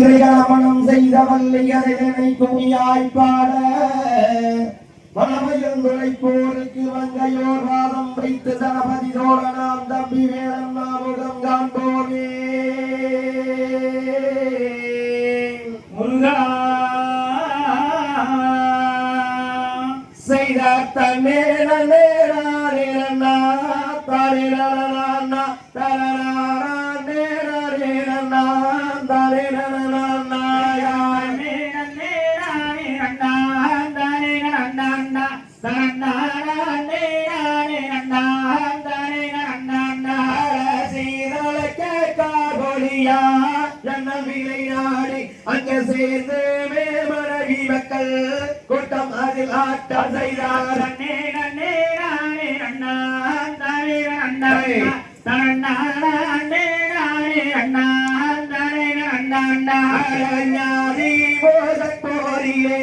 மனம் செய்த வல்லிகரை துணியாய் பாட. மனமையில் போருக்கு வங்கையோர் வாதம் வைத்து தளபதி தோழனாம் தம்பி வேலன் மாமுகம் காண்போமே. முருகா செய்த தன்னேர அங்க சேர்ந்து மேமரவி மக்கள் கூட்டம் அதில் ஆட்டம் செய்தார் ஞாதி போதக் போரிலே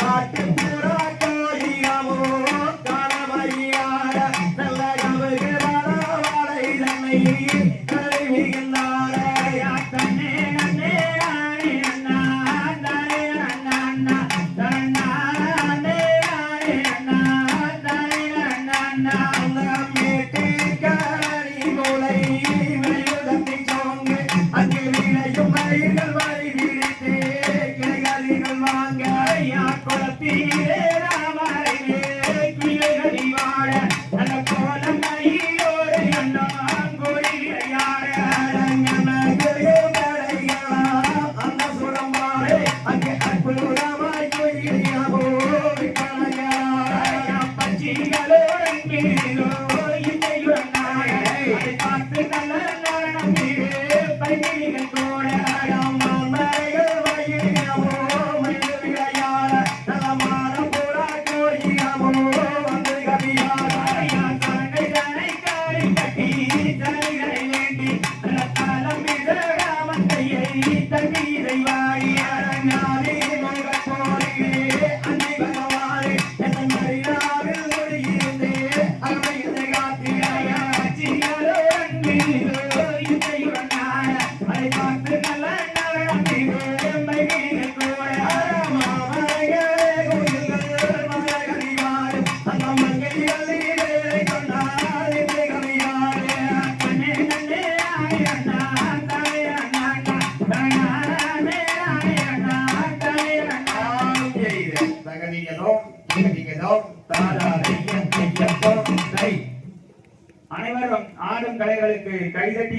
I can do. என்னாவில் கொடியிருந்தே அகமகிழ்ந்து காட்டிய அனைவரும் ஆடும் கலைகளுக்கு கைதட்டி